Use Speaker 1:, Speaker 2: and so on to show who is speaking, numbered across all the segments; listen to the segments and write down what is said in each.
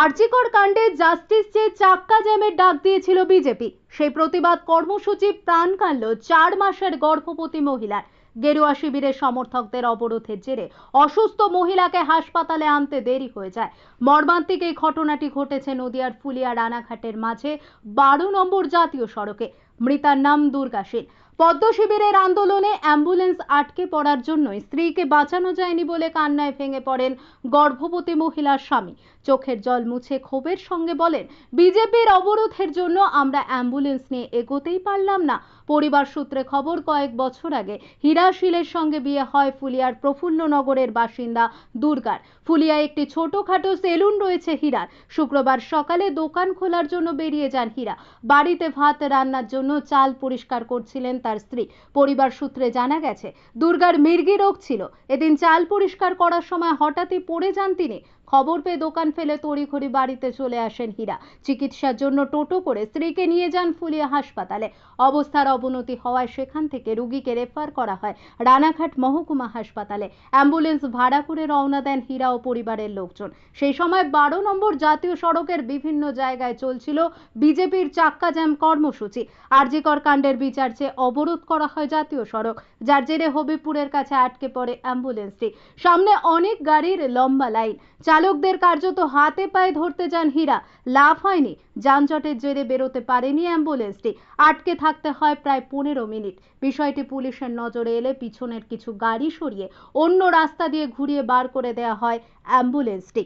Speaker 1: আরজিকর কাণ্ডে জাস্টিস চেয়ে চাক্কা জ্যামের ডাক দিয়েছিল বিজেপি, সেই প্রতিবাদ কর্মসূচি প্রাণ কাড়ল চার মাসের গর্ভবতী মহিলার। গেরুয়া শিবিরের সমর্থকদের অবরোধের জেরে অসুস্থ মহিলাকে হাসপাতালে আনতে দেরি হয়ে যায়। মর্মান্তিক এই ঘটনাটি ঘটেছে নদিয়ার ফুলিয়া রানাঘাটের মাঝে বারো নম্বর জাতীয় সড়কে। মৃতার নাম দুর্গা শীল পদ্ম শিবিরের আন্দোলনে অ্যাম্বুলেন্স আটকে পড়ার জন্যই স্ত্রীকে বাঁচানো যায়নি বলে কান্নায় ভেঙে পড়েন গর্ভবতী মহিলার স্বামী। চোখের জল মুছে ক্ষোভের সঙ্গে বলেন, বিজেপির অবরোধের জন্য আমরা অ্যাম্বুলেন্স নিয়ে এগোতেই পারলাম না। পরিবার সূত্রে খবর, কয়েক বছর আগে হীরাশিলের সঙ্গে বিয়ে হয় ফুলিয়ার প্রফুল্লনগরের বাসিন্দা দুর্গার। ফুলিয়ায় একটি ছোটখাটো সেলুন রয়েছে হীরার। শুক্রবার সকালে দোকান খোলার জন্য বেরিয়ে যান হীরা। বাড়িতে ভাত রান্নার জন্য চাল পরিষ্কার করছিলেন তার স্ত্রী। পরিবার সূত্রে জানা গেছে, দুর্গার মির্গি রোগ ছিল। এদিন চাল পরিষ্কার করার সময় হঠাৎই পড়ে যান তিনি। খবর পেয়ে দোকান ফেলে তড়িঘড়ি বাড়িতে চলে আসেন হীরা। চিকিৎসার জন্য টোটো করে স্ত্রীকে নিয়ে যান ফুলিয়া হাসপাতালে। অবস্থার অবনতি হওয়ায় সেখান থেকে রুগীকে রেফার করা হয় রানাঘাট মহকুমা হাসপাতালে। অ্যাম্বুলেন্স ভাড়া করে রওনা দেন হীরা ও পরিবারের লোকজন। সেই সময় বারো নম্বর জাতীয় সড়কের বিভিন্ন জায়গায় চলছিল বিজেপির চাক্কা জ্যাম কর্মসূচি। আরজিকর কাণ্ডের বিচার চেয়ে অবরোধ করা হয় জাতীয় সড়ক। যার জেরে হবিপুরের কাছে আটকে পড়ে অ্যাম্বুলেন্সটি। সামনে অনেক গাড়ির লম্বা লাইন। চালকদের কার্যত হাতে পায়ে ধরতে যান হীরা। লাভ হয়নি। যানজটের জেরে বেরোতে পারেনি অ্যাম্বুলেন্সটি। আটকে থাকতে হয় প্রায় পনেরো মিনিট। বিষয়টি পুলিশের নজরে এলে পিছনের কিছু গাড়ি সরিয়ে অন্য রাস্তা দিয়ে ঘুরিয়ে বার করে দেয়া হয় অ্যাম্বুলেন্সটি।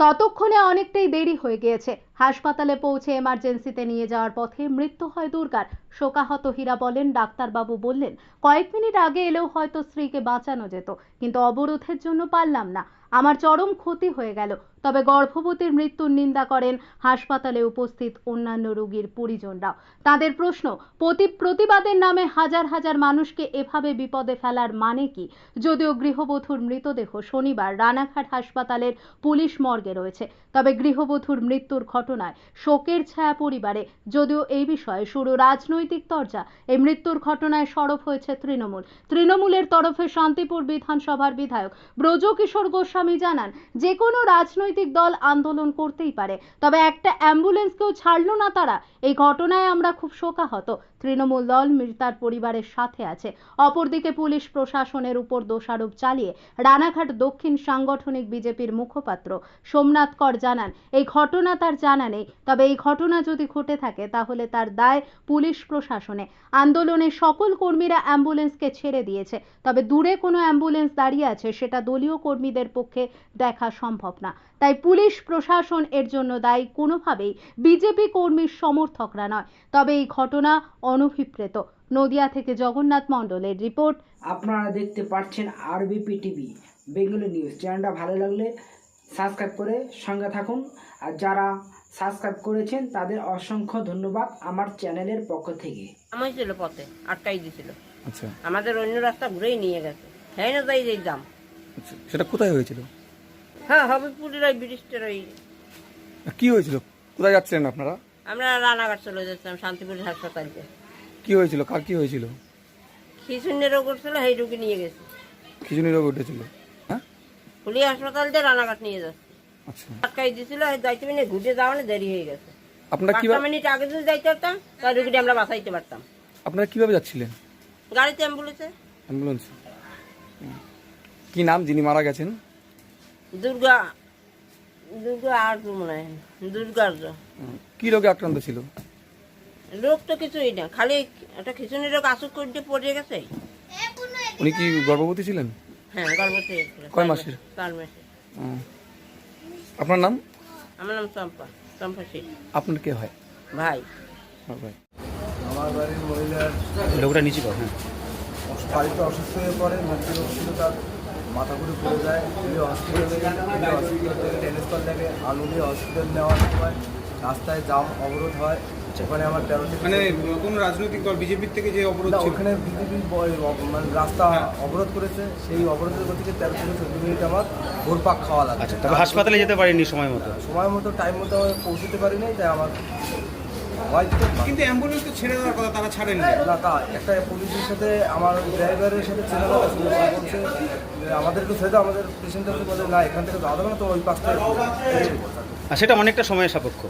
Speaker 1: ততক্ষণে অনেকটাই দেরি হয়ে গিয়েছে। হাসপাতালে পৌঁছে এমার্জেন্সিতে নিয়ে যাওয়ার পথে মৃত্যু হয় দুর্গার। শোকাহত হীরা বলেন, ডাক্তারবাবু বললেন, কয়েক মিনিট আগে এলেও হয়তো স্ত্রীকে বাঁচানো যেত, কিন্তু অবরোধের জন্য পারলাম না। আমার চরম ক্ষতি হয়ে গেল। তবে গর্ভবতীর মৃত্যুর নিন্দা করেন হাসপাতালে উপস্থিত অন্যান্য রোগীর পরিজনরাও। তাদের প্রশ্ন, প্রতি প্রতিবাদের নামে হাজার হাজার মানুষকে এভাবে বিপদে ফেলার মানে কি? যদিও গৃহবধূর মৃতদেহ শনিবার রানাঘাট হাসপাতালের পুলিশ মর্গে রয়েছে, তবে গৃহবধূর মৃত্যুর ঘটনায় শোকের ছায়া পরিবারে। যদিও এই বিষয়ে শুরু রাজনৈতিক চর্চা এই মৃত্যুর ঘটনায় সরব হয়েছে তৃণমূল। তৃণমূলের তরফে শান্তিপুর বিধানসভার বিধায়ক ব্রজকিশোর গোস্বামী জানান যে কোনো রাজনৈতিক দল আন্দোলন করতেই পারে, তবে একটা অ্যাম্বুলেন্স কেউ ছাড়লো না তারা। এই ঘটনায় আমরা খুব শোকাহত। তৃণমূল দল মৃতার পরিবারের সাথে আছে। অপরদিকে পুলিশ প্রশাসনের উপর দোষারোপ চালিয়ে রানাঘাট দক্ষিণ সাংগঠনিক বিজেপির মুখপাত্র সোমনাথ কর জানান, এই ঘটনা তার জানা নেই। তবে এই ঘটনা যদি ঘটে থাকে, তাহলে তার দায় পুলিশ প্রশাসনে। আন্দোলনে সকল কর্মীরা অ্যাম্বুলেন্সকে ছেড়ে দিয়েছে। তবে দূরে কোনো অ্যাম্বুলেন্স দাঁড়িয়ে আছে, সেটা দলীয় কর্মীদের পক্ষে দেখা সম্ভব না। তাই পুলিশ প্রশাসন এর জন্য দায়ী কোনোভাবেই বিজেপি কর্মীর সমর্থকরা নয়। তবে এই ঘটনা অনভিপ্রেত। নদিয়া থেকে জগন্নাথ মণ্ডলের রিপোর্ট।
Speaker 2: আপনারা দেখতে পাচ্ছেন আরবিপি টিভি বেঙ্গলি নিউজ। চ্যানেলটা ভালো লাগলে সাবস্ক্রাইব করে সঙ্গে থাকুন। আর যারা সাবস্ক্রাইব করেছেন তাদের অসংখ্য ধন্যবাদ আমার চ্যানেলের পক্ষ থেকে।
Speaker 3: আমার ছিল পথে আটকাই দিছিল।
Speaker 4: আচ্ছা।
Speaker 3: আমাদের অন্য রাস্তা ঘুরেই নিয়ে গেছে। হ্যাঁ না যাই যাই দাম
Speaker 4: আচ্ছা সেটা কোথায় হয়েছিল?
Speaker 3: হ্যাঁ হবিপুরের ওই ব্রিজটার ওই
Speaker 4: কি হয়েছিল? কোথায় যাচ্ছিলেন আপনারা?
Speaker 3: আমরা রানাঘাট চলে যাচ্ছিলাম শান্তিপুর হাসপাতালে।
Speaker 4: কি হয়েছিল? কার কি হয়েছিল?
Speaker 3: খিচুন্যের রোগ করছিল সেই রুগী নিয়ে গেছে।
Speaker 4: খিচুনি রোগ উঠেছিল। হ্যাঁ?
Speaker 3: পুলিশ হাসপাতাল দিয়ে রানাঘাট নিয়ে যাচ্ছে।
Speaker 4: আচ্ছা।
Speaker 3: আটকাই এই যাইতে ঘুরে দেরি হয়ে গেছে।
Speaker 4: আপনারা
Speaker 3: মিনিট আগে যদি যাইতে পারতাম তাহলে রুগীটি আমরা বাঁচাইতে পারতাম।
Speaker 4: আপনারা কীভাবে যাচ্ছিলেন?
Speaker 3: গাড়িতে অ্যাম্বুলেন্সে।
Speaker 4: অ্যাম্বুলেন্স। কি নাম যিনি মারা গেছেন?
Speaker 3: দুর্গা দুর্গা আর মনে হয়? দুর্গার
Speaker 4: কি রোগে আক্রান্ত ছিল?
Speaker 3: রোগ তো কিছুই না খালি একটা খিচুনি রোগ আসুক করে পড়ে গেছে।
Speaker 4: উনি কি গর্ভবতী ছিলেন?
Speaker 3: হ্যাঁ গর্ভবতী
Speaker 4: কয় মাসের?
Speaker 3: চার মাসের।
Speaker 4: হুম। আপনার নাম?
Speaker 3: আমার নাম চম্পা চম্পা সিং
Speaker 4: আপনার কে হয়?
Speaker 3: ভাই।
Speaker 4: আমার ভাই।
Speaker 5: আমার বাড়ির মহিলার
Speaker 4: লোকটা নিচে কর হ্যাঁ।
Speaker 5: বাড়িতে অসুস্থ হয়ে পড়ে মৃত্যু ছিল তার মাথা ঘুরে পড়ে যায় তিনি হসপিটালে তিনি হসপিটাল থেকে টেলিস্কল থেকে আলুলি হসপিটাল নেওয়ার সময় রাস্তায় জাম অবরোধ হয় ওখানে আমার
Speaker 6: মানে কোন রাজনৈতিক দল বিজেপির থেকে যে অবরোধ
Speaker 5: ওখানে বিজেপি মানে রাস্তা অবরোধ করেছে সেই অবরোধের গতিকে তেরো থেকে চোদ্দ মিনিট আমার ঘোরপাক খাওয়া লাগে
Speaker 7: আচ্ছা হাসপাতালে যেতে পারিনি সময় মতো?
Speaker 5: সময় মতো টাইম মতো আমি পৌঁছতে পারিনি তাই আমার
Speaker 6: কিন্তু অ্যাম্বুলেন্স তো ছেড়ে দেওয়ার কথা তারা ছাড়েনি
Speaker 5: না তা একটা পুলিশের সাথে আমার ড্রাইভারের সাথে ছেলে কথা ছিল ও বলছে যে আমাদের একটু ছেড়ে দাও আমাদের পেশেন্টটা বলে না এখান থেকে যাওয়া যাবে না তো ওই পাশ থেকে।
Speaker 7: আর সেটা অনেকটা সময় সাপেক্ষ।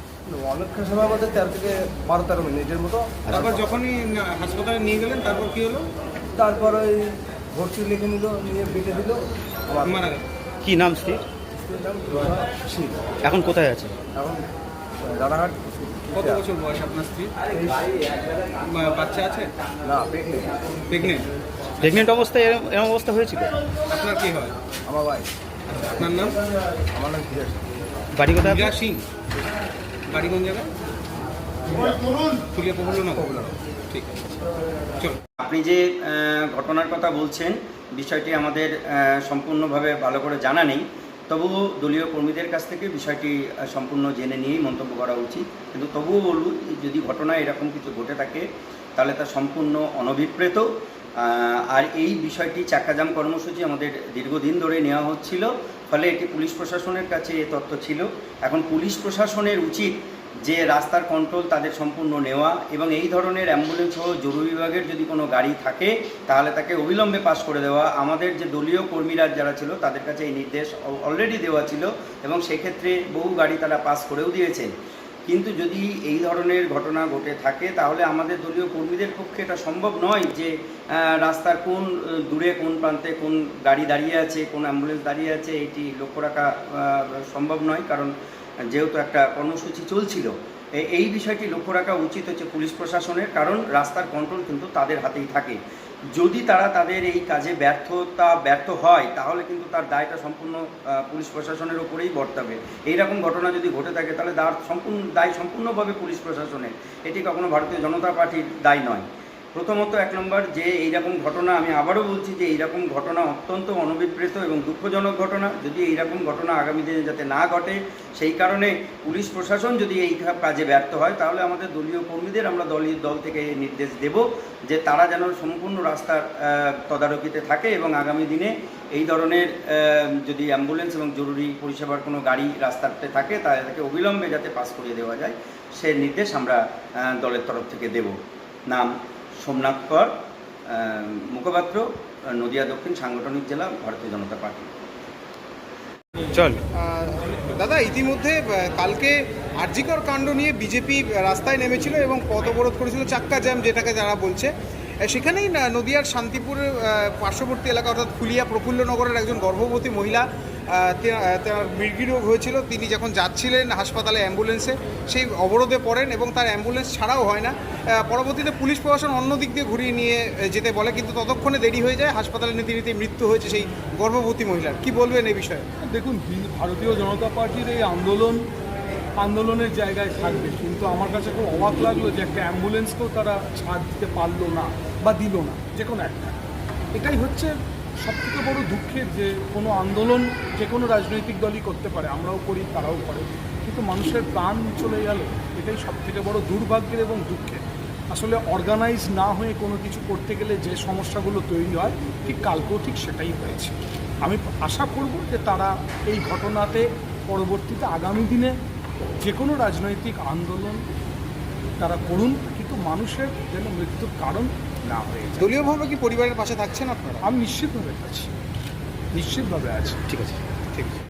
Speaker 5: অনেকটা সময় আমাদের তেরো থেকে বারো তেরো মিনিটের মতো।
Speaker 6: তারপর যখনই হাসপাতালে নিয়ে গেলেন তারপর কি হলো?
Speaker 5: তারপর ওই ভর্তি লিখে নিল নিয়ে বেটে দিল।
Speaker 6: মারা গেল।
Speaker 7: কি নাম স্ত্রীর? এখন কোথায় আছে?
Speaker 5: এখন রানাঘাট
Speaker 6: কত বছর বয়স আপনার স্ত্রী? বাচ্চা আছে?
Speaker 5: না
Speaker 6: প্রেগনেন্ট
Speaker 7: প্রেগনেন্ট অবস্থায় এরম এরম অবস্থা হয়েছিল?
Speaker 6: আপনার কি হয়?
Speaker 5: আমার ভাই
Speaker 6: আপনার নাম?
Speaker 5: আমার নাম ধীরেশ
Speaker 7: বাড়ি কোথায়
Speaker 6: মীরা সিং। বাড়ি কোন জায়গায়? ফুলিয়া প্রফুল্ল নগর ঠিক আছে। চলো
Speaker 8: আপনি যে ঘটনার কথা বলছেন বিষয়টি আমাদের সম্পূর্ণভাবে ভালো করে জানা নেই। তবুও দলীয় কর্মীদের কাছ থেকে বিষয়টি সম্পূর্ণ জেনে নিয়েই মন্তব্য করা উচিত। কিন্তু তবুও বলব, যদি ঘটনা এরকম কিছু ঘটে থাকে, তাহলে তা সম্পূর্ণ অনভিপ্রেত। আর এই বিষয়টি চাকাজাম কর্মসূচি আমাদের দীর্ঘদিন ধরে নেওয়া হচ্ছিল, ফলে এটি পুলিশ প্রশাসনের কাছে এ তথ্য ছিল। এখন পুলিশ প্রশাসনের উচিত যে রাস্তার কন্ট্রোল তাদের সম্পূর্ণ নেওয়া এবং এই ধরনের অ্যাম্বুলেন্স সহ জরুরি বিভাগের যদি কোনো গাড়ি থাকে, তাহলে তাকে অবিলম্বে পাশ করে দেওয়া। আমাদের যে দলীয় কর্মীরা যারা ছিল, তাদের কাছে এই নির্দেশ অলরেডি দেওয়া ছিল এবং সেক্ষেত্রে বহু গাড়ি তারা পাস করেও দিয়েছেন। কিন্তু যদি এই ধরনের ঘটনা ঘটে থাকে, তাহলে আমাদের দলীয় কর্মীদের পক্ষে এটা সম্ভব নয় যে রাস্তার কোন দূরে কোন প্রান্তে কোন গাড়ি দাঁড়িয়ে আছে, কোন অ্যাম্বুলেন্স দাঁড়িয়ে আছে, এটি লক্ষ্য রাখা সম্ভব নয়। কারণ যেহেতু একটা কর্মসূচি চলছিল এই বিষয়টি লক্ষ্য রাখা উচিত হচ্ছে পুলিশ প্রশাসনের, কারণ রাস্তার কন্ট্রোল কিন্তু তাদের হাতেই থাকে। যদি তারা তাদের এই কাজে ব্যর্থতা ব্যর্থ হয়, তাহলে কিন্তু তার দায়টা সম্পূর্ণ পুলিশ প্রশাসনের ওপরেই বর্তাবে। এইরকম ঘটনা যদি ঘটে থাকে, তাহলে দায় সম্পূর্ণ, দায় সম্পূর্ণভাবে পুলিশ প্রশাসনের। এটি কখনো ভারতীয় জনতা পার্টির দায় নয়। প্রথমত এক নম্বর যে এইরকম ঘটনা আমি আবারও বলছি যে এইরকম ঘটনা অত্যন্ত অনবিপ্রেত এবং দুঃখজনক ঘটনা। যদি এইরকম ঘটনা আগামী দিনে যাতে না ঘটে, সেই কারণে পুলিশ প্রশাসন যদি এই কাজে ব্যর্থ হয়, তাহলে আমাদের দলীয় কর্মীদের আমরা দলীয় দল থেকে নির্দেশ দেব যে তারা যেন সম্পূর্ণ রাস্তার তদারকিতে থাকে এবং আগামী দিনে এই ধরনের যদি অ্যাম্বুলেন্স এবং জরুরি পরিষেবার কোনো গাড়ি রাস্তাতে থাকে তাকে অবিলম্বে যাতে পাস করিয়ে দেওয়া যায়, সে নির্দেশ আমরা দলের তরফ থেকে দেব। নাম সোমনাথ কর মুখপাত্র নদিয়া দক্ষিণ সাংগঠনিক জেলা ভারতীয় জনতা পার্টি।
Speaker 7: চল।
Speaker 6: দাদা ইতিমধ্যে কালকে আরজিকর কাণ্ড নিয়ে বিজেপি রাস্তায় নেমেছিল এবং পথ অবরোধ করেছিল চাক্কা জ্যাম যেটাকে যারা বলছে। সেখানেই না নদিয়ার শান্তিপুরের পার্শ্ববর্তী এলাকা অর্থাৎ ফুলিয়া প্রফুল্লনগরের একজন গর্ভবতী মহিলা তার মৃগী রোগ হয়েছিল। তিনি যখন যাচ্ছিলেন হাসপাতালে অ্যাম্বুলেন্সে, সেই অবরোধে পড়েন এবং তার অ্যাম্বুলেন্স ছাড়াও হয় না। পরবর্তীতে পুলিশ প্রশাসন অন্য দিক দিয়ে ঘুরিয়ে নিয়ে যেতে বলে, কিন্তু ততক্ষণে দেরি হয়ে যায়। হাসপাতালে নীতি নীতি মৃত্যু হয়েছে সেই গর্ভবতী মহিলার। কি বলবেন এই বিষয়ে?
Speaker 9: দেখুন ভারতীয় জনতা পার্টির এই আন্দোলন, আন্দোলনের জায়গায় থাকবে। কিন্তু আমার কাছে খুব অবাক লাগল যে একটা অ্যাম্বুলেন্সকেও তারা ছাড় দিতে পারল না বা দিল না, যে কোনো একটা। এটাই হচ্ছে সবথেকে বড় দুঃখের যে কোনো আন্দোলন যে কোনো রাজনৈতিক দলই করতে পারে, আমরাও করি, তারাও করে, কিন্তু মানুষের প্রাণ চলে গেল, এটাই সবথেকে বড় দুর্ভাগ্যের এবং দুঃখের। আসলে অর্গানাইজ না হয়ে কোনো কিছু করতে গেলে যে সমস্যাগুলো তৈরি হয়, ঠিক কালকেও ঠিক সেটাই হয়েছে। আমি আশা করব যে তারা এই ঘটনাতে পরবর্তীতে আগামী দিনে যে কোনো রাজনৈতিক আন্দোলন তারা করুন, কিন্তু মানুষের যেন মৃত্যুর কারণ না হয়ে যায়।
Speaker 6: দলীয়ভাবে কি পরিবারের পাশে থাকছেন আপনারা?
Speaker 9: আমি নিশ্চিতভাবে আছি। নিশ্চিতভাবে আছি।
Speaker 7: ঠিক আছে।
Speaker 6: ঠিক আছে।